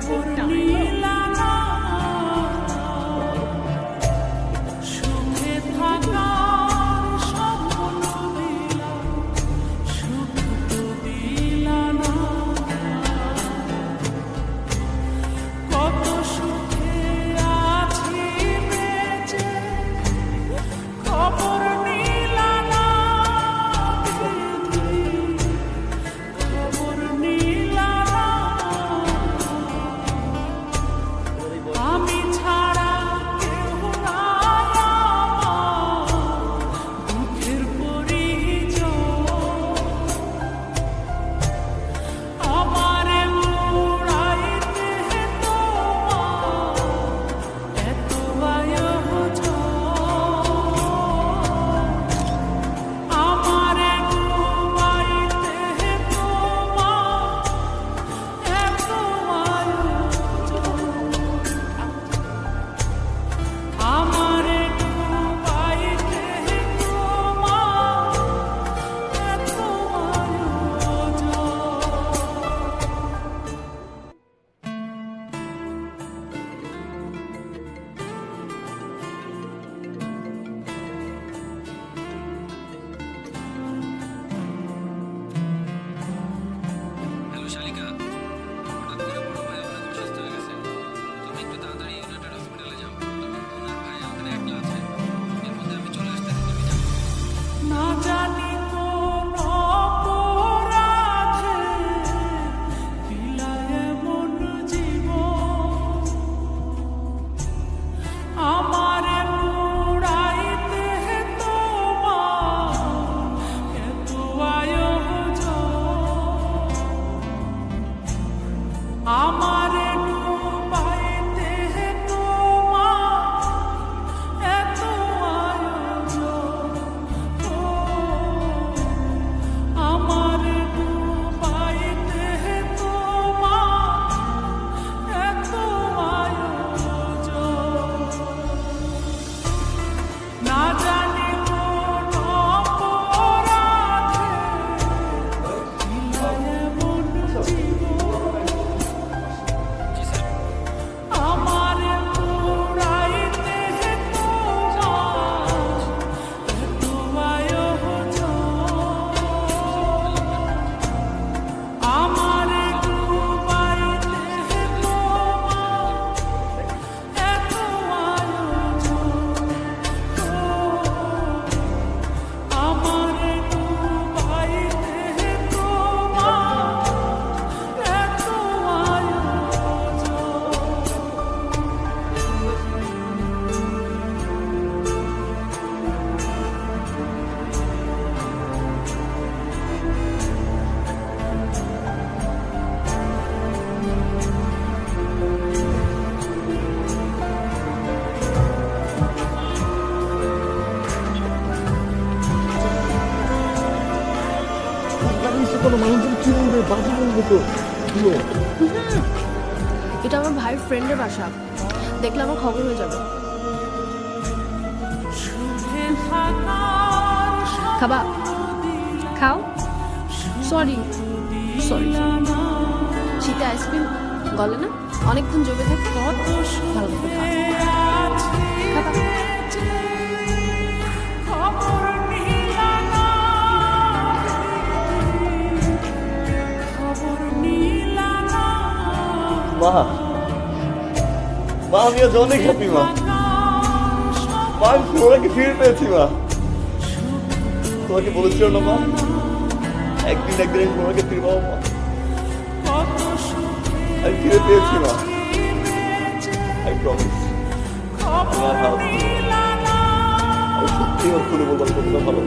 Por না মানুষজন কি বলবে বাজে বলবে এটা আমার ভাইয়ের ফ্রেন্ডের বাসা। দেখলে আমার খবর হয়ে যাবে। খাবা? খাও? সরি সরি শীতে আইসক্রিম গলে না? অনেকক্ষণ জমে থাকে ভালো খাবা? মা। মা আমি আজ অনেক হ্যাপি মা। মা, আমি ফ্লোরাকে ফিরে পেয়েছি, মা। তোমাকে বলেছিল না, মা। একদিন একদিন আমি ফ্লোরাকে ফিরে পাবো মা। আমি ফিরে পেয়েছি, মা। আই প্রমিস নিলা না আমি সত্যি ওর খুলে বলবার কতটা ভালো